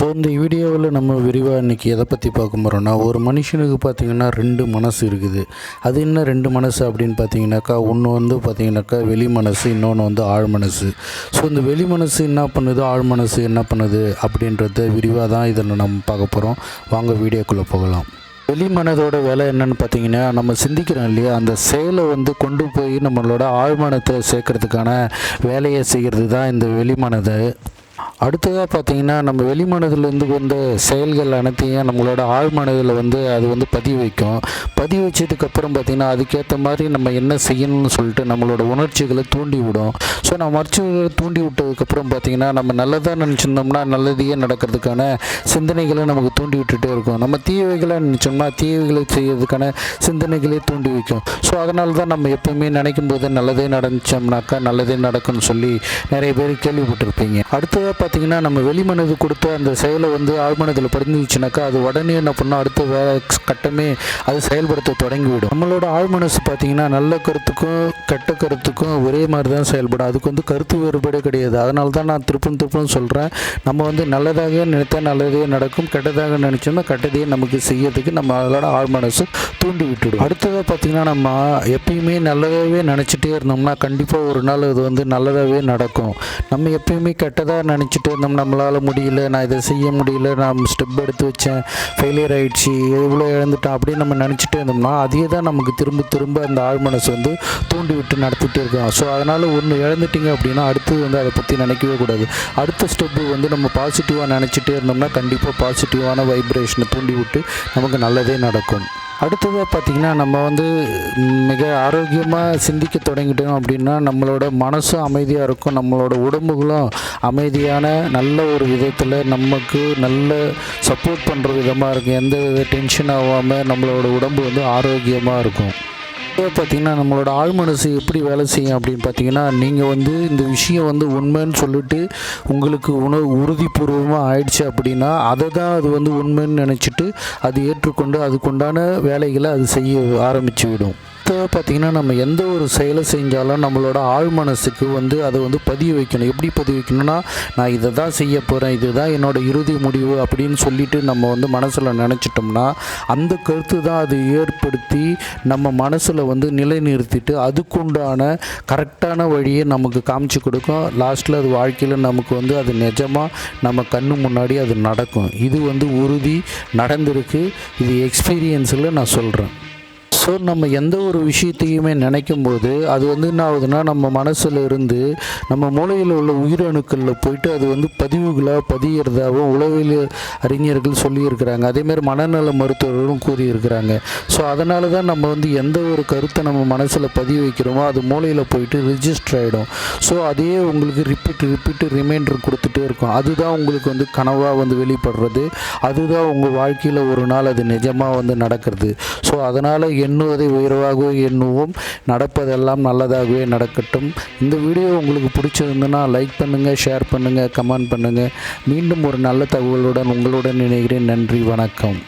So இந்த வீடியோவில் நம்ம விரிவாக இன்றைக்கி எதை பற்றி பார்க்க போகிறோன்னா ஒரு மனுஷனுக்கு பார்த்திங்கன்னா ரெண்டு மனசு இருக்குது. அது என்ன ரெண்டு மனசு அப்படின்னு பார்த்தீங்கன்னாக்கா ஒன்று வந்து பார்த்திங்கனாக்கா வெளி மனசு இன்னொன்று வந்து ஆழ் மனசு. ஸோ இந்த வெளி மனசு என்ன பண்ணுது ஆழ் மனசு என்ன பண்ணுது அப்படின்றத விரிவாக தான் இதில் நம்ம பார்க்க போகிறோம் வாங்க வீடியோக்குள்ளே போகலாம். வெளி மனதோட வேலை என்னன்னு பார்த்தீங்கன்னா நம்ம சிந்திக்கிறோம் இல்லையா? அந்த செயலை வந்து கொண்டு போய் நம்மளோட ஆழ்மனத்தை சேர்க்கறதுக்கான வேலையை செய்கிறது தான் இந்த வெளிமனதை அடுத்ததாக பார்த்தீங்கன்னா நம்ம வெளிமனதிலேருந்து வந்த செயல்கள் அனைத்தையும் நம்மளோட ஆழ்மனதில் வந்து அது வந்து பதிவு வைக்கும் பதிவு வச்சதுக்கப்புறம் பார்த்திங்கன்னா அதுக்கேற்ற மாதிரி நம்ம என்ன செய்யணும்னு சொல்லிட்டு நம்மளோட உணர்ச்சிகளை தூண்டி விடும் ஸோ நம்ம உணர்ச்சிகளை தூண்டி விட்டதுக்கப்புறம் பார்த்திங்கன்னா நம்ம நல்லதாக நினச்சிருந்தோம்னா நல்லதையே நடக்கிறதுக்கான சிந்தனைகளை நமக்கு தூண்டி விட்டுட்டே இருக்கும். நம்ம தீவைகளை நினச்சோம்னா தீவைகளை செய்யறதுக்கான சிந்தனைகளே தூண்டி வைக்கும் ஸோ அதனால தான் நம்ம எப்பவுமே நினைக்கும் போது நல்லதே நடந்துச்சோம்னாக்கா நல்லதே நடக்கும்னு சொல்லி நிறைய பேர் கேள்விப்பட்டிருப்பீங்க. அடுத்ததாக பார்த்தீங்கன்னா நம்ம வெளிமனது கொடுத்த அந்த செயலை வந்து ஆழ்மனதில் பதிஞ்சிச்சுனாக்கா அது உடனே என்ன பண்ணால் அடுத்த வேலை கட்டமே அது செயல்படுத்த தொடங்கிவிடும். நம்மளோட ஆழ்மனசு பார்த்தீங்கன்னா நல்ல கருத்துக்கும் கெட்ட கருத்துக்கும் ஒரே மாதிரி தான் செயல்படும். அதுக்கு வந்து கருத்து வேறுபாடே கிடையாது. அதனால தான் நான் திருப்பும் திருப்பும் சொல்கிறேன் நம்ம வந்து நல்லதாக நினைத்தா நல்லதே நடக்கும். கெட்டதாக நினச்சோம்னா கெட்டதையே நமக்கு செய்யறதுக்கு நம்ம அதோட ஆழ்மனசு தூண்டி விட்டுடும். அடுத்ததாக பார்த்தீங்கன்னா நம்ம எப்பயுமே நல்லதாகவே நினச்சிட்டே இருந்தோம்னா கண்டிப்பாக ஒரு நாள் அது வந்து நல்லதாகவே நடக்கும். நம்ம எப்பயுமே கெட்டதாக நினச்சிட்டு இருந்தோம். நம்மளால் முடியல நான் இதை செய்ய முடியல நான் ஸ்டெப் எடுத்து வச்சேன் ஃபெயிலியர் ஆகிடுச்சு இவ்வளோ இழந்துட்டேன் அப்படின்னு நம்ம நினச்சிட்டே இருந்தோம்னா அதே தான் நமக்கு திரும்ப திரும்ப அந்த ஆழ்மனசு வந்து தூண்டி விட்டு நடத்திட்டே இருக்கோம் ஸோ அதனால் ஒன்று இழந்துட்டீங்க அப்படின்னா அடுத்தது வந்து அதை பற்றி நினைக்கவே கூடாது. அடுத்த ஸ்டெப்பு வந்து நம்ம பாசிட்டிவாக நினச்சிட்டே இருந்தோம்னா கண்டிப்பாக பாசிட்டிவான வைப்ரேஷனை தூண்டி விட்டு நமக்கு நல்லதே நடக்கும். அடுத்ததாக பார்த்திங்கன்னா நம்ம வந்து மிக ஆரோக்கியமாக சிந்திக்க தொடங்கிட்டோம் அப்படின்னா நம்மளோட மனசும் அமைதியாக இருக்கும். நம்மளோட உடம்புகளும் அமைதியான நல்ல ஒரு விதத்தில் நமக்கு நல்ல சப்போர்ட் பண்ணுற விதமாக இருக்கும். எந்த வித டென்ஷன் ஆகாமல் நம்மளோட உடம்பு வந்து ஆரோக்கியமாக இருக்கும். பார்த்தீங்கன்னா நம்மளோட ஆழ்மனசு எப்படி வேலை செய்யும் அப்படின்னு பார்த்தீங்கன்னா நீங்கள் வந்து இந்த விஷயம் வந்து உண்மைன்னு சொல்லிட்டு உங்களுக்கு உணவு உறுதிபூர்வமாக ஆயிடுச்சு அப்படின்னா அதை தான் அது வந்து உண்மைன்னு நினச்சிட்டு அது ஏற்றுக்கொண்டு அதுக்குண்டான வேலைகளை அது செய்ய ஆரம்பித்து விடும். அடுத்ததாக பார்த்திங்கன்னா நம்ம எந்த ஒரு செயலை செஞ்சாலும் நம்மளோட ஆழ் மனசுக்கு வந்து அதை வந்து பதிய வைக்கணும். எப்படி பதிய வைக்கணும்னா நான் இதை தான் செய்ய போகிறேன் இதுதான் என்னோட இறுதி முடிவு அப்படின்னு சொல்லிட்டு நம்ம வந்து மனசில் நினச்சிட்டோம்னா அந்த கருத்து தான் அது ஏற்படுத்தி நம்ம மனசில் வந்து நிலைநிறுத்திட்டு அதுக்குண்டான கரெக்டான வழியை நமக்கு காமிச்சு கொடுக்கும். லாஸ்ட்டில் அது வாழ்க்கையில் நமக்கு வந்து அது நிஜமாக நம்ம கண்ணு முன்னாடி அது நடக்கும். இது வந்து உறுதி நடந்திருக்கு. இது எக்ஸ்பீரியன்ஸில் நான் சொல்கிறேன் ஸோ நம்ம எந்த ஒரு விஷயத்தையுமே நினைக்கும் போது அது வந்து என்ன ஆகுதுன்னா நம்ம மனசில் இருந்து நம்ம மூளையில் உள்ள உயிரணுக்களில் போயிட்டு அது வந்து பதிவுகளாக பதியறதாகவும் உளவியல் அறிஞர்கள் சொல்லியிருக்கிறாங்க. அதேமாதிரி மனநல மருத்துவர்களும் கூறியிருக்கிறாங்க. ஸோ அதனால தான் நம்ம வந்து எந்த ஒரு கருத்தை நம்ம மனசில் பதிவு வைக்கிறோமோ அது மூளையில் போயிட்டு ரிஜிஸ்டர் ஆகிடும் ஸோ அதையே உங்களுக்கு ரிப்பீட் ரிப்பீட் ரிமைண்டர் கொடுத்துட்டே இருக்கும். அதுதான் உங்களுக்கு வந்து கனவாக வந்து வெளிப்படுறது. அதுதான் உங்கள் வாழ்க்கையில் ஒரு நாள் அது நிஜமாக வந்து நடக்கிறது. ஸோ அதனால் எண்ணுவதை உயர்வாகவே எண்ணுவோம். நடப்பதெல்லாம் நல்லதாகவே நடக்கட்டும். இந்த வீடியோ உங்களுக்கு பிடிச்சிருந்துன்னா லைக் பண்ணுங்கள் ஷேர் பண்ணுங்கள் கமெண்ட் பண்ணுங்கள் மீண்டும் ஒரு நல்ல தகவலுடன் உங்களுடன் இணைகிறேன். நன்றி வணக்கம்.